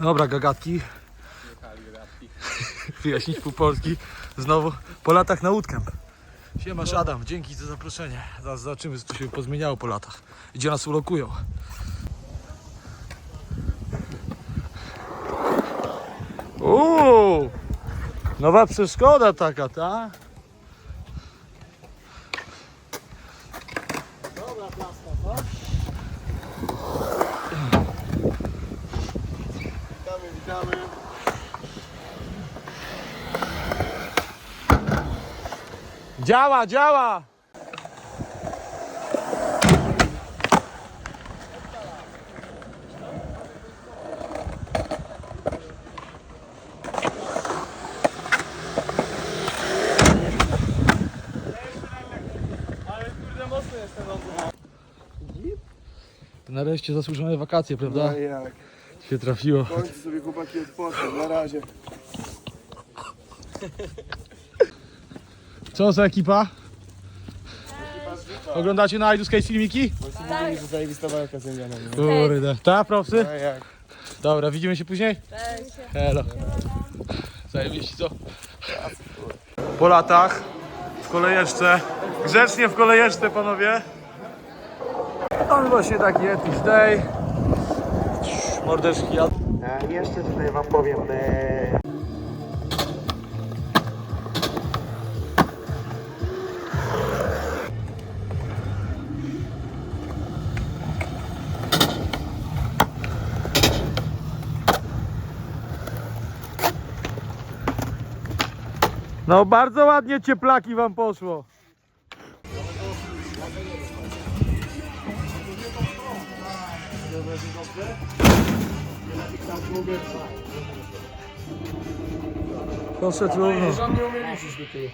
Dobra, gagatki. Wyjaśnić pół Polski. Znowu po latach na łódkęp. Siemasz Adam, dzięki za zaproszenie. Zaraz zobaczymy, co się pozmieniało po latach. Gdzie nas ulokują. Uuu, nowa przeszkoda taka, ta? Witamy. Działa, działa! Nareszcie zasłużone wakacje, prawda? No jak? Się trafiło. W końcu sobie chłopaki odpoczną, na razie. Co za ekipa? Oglądacie na Idle Skate filmiki? Mówili, że zajebista walka z Indianem. nie? Kurde. Ta, propsy? Jak? Dobra, widzimy się później? Hello. Zajebiście, co? Po latach w kolejeczce. Grzecznie w kolejeczce, panowie. Mamy właśnie taki Etish Day. Mordeczki. A jeszcze tutaj wam powiem, e, No bardzo ładnie cieplaki wam poszło. Poszedł równo. nie umie liczyć do tyłu.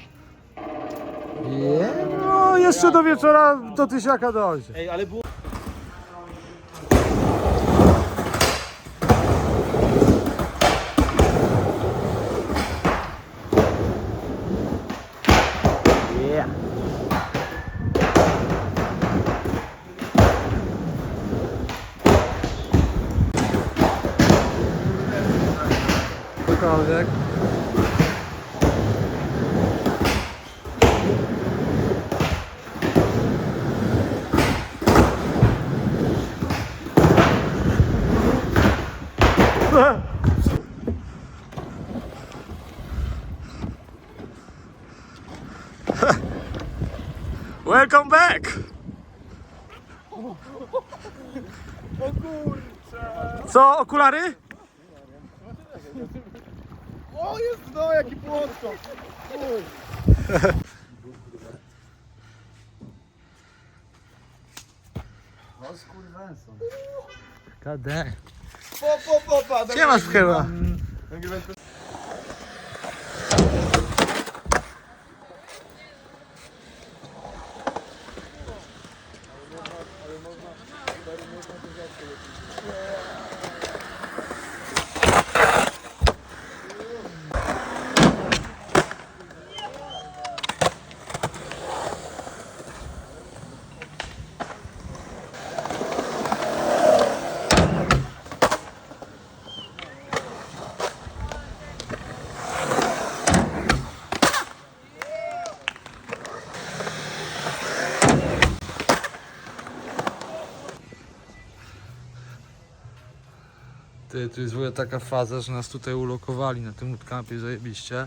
Je? No jeszcze do wieczora do tysiaka dojdzie. Ej, ale było... Welcome back! So, kurczę! O, jest no, jaki płotko. O, skurwęsą. KD. Po, po, po, po. Gdzie masz chyba? Nagrywaj to. Ty, tu jest w ogóle taka faza, że nas tutaj ulokowali na tym bootcampie zajebiście.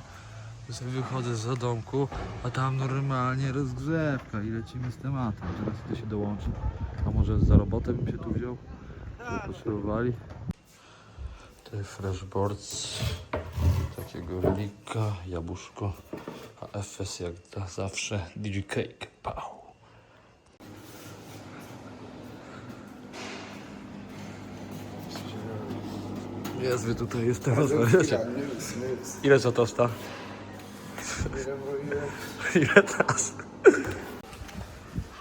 Ja sobie wychodzę z domku, a tam normalnie rozgrzewka i lecimy z tematem. Teraz to się dołączy. A może za robotę bym się tu wziął? By potrzebowali. Tutaj freshboards. Takiego relika, jabłuszko. A FS jak zawsze DigiCake. Pau. Jest, wy tutaj jestem, rozmawiacie. Ile za tosta? Ile teraz?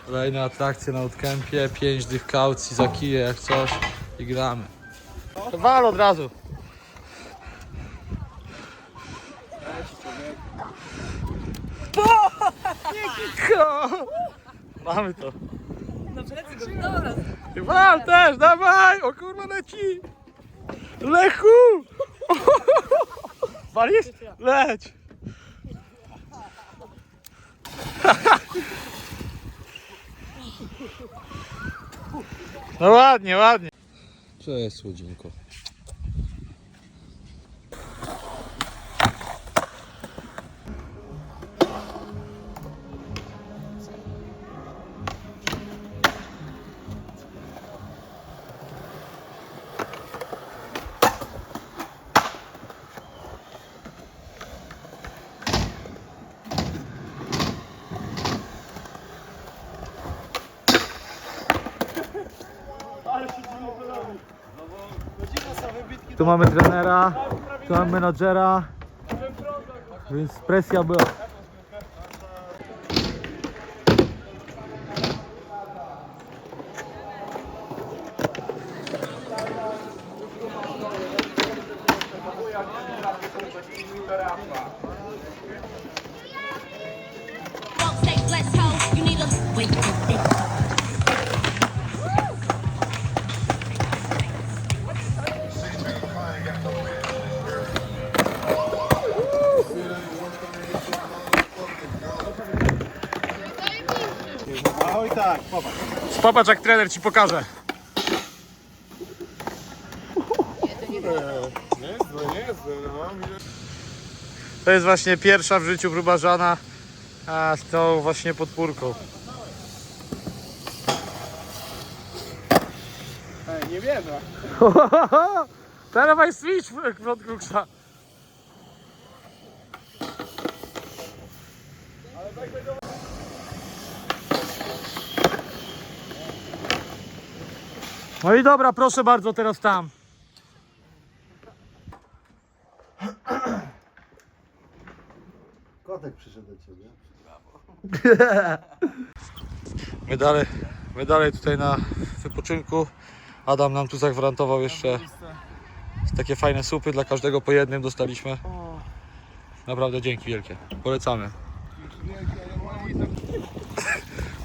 Kolejne atrakcje na Outcampie, 5 dych kaucji za kiję jak coś i gramy. Wal od razu. Ko! Mamy to. No plecy go, dobra. Wal też, dawaj! O kurwa leci! Lechu! Walisz? Leć! No ładnie, ładnie. Cześć, słodzinko. Tu mamy trenera, tu mamy menadżera, więc presja była. Don't tak, popatrz. Popatrz jak trener ci pokaże. To jest właśnie pierwsza w życiu próba Żana a z tą właśnie podpórką. Ej, nie wiem. Dawaj switch front kuksa. No i dobra, proszę bardzo, teraz tam. Kotek przyszedł do ciebie. My dalej, my dalej tutaj na wypoczynku. Adam nam tu zagwarantował jeszcze takie fajne supy dla każdego po jednym dostaliśmy. Naprawdę dzięki wielkie. Polecamy.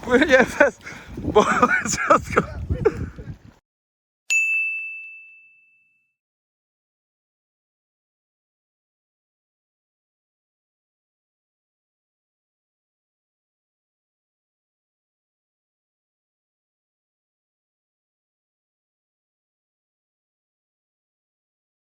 Płynie bez, bo wszystko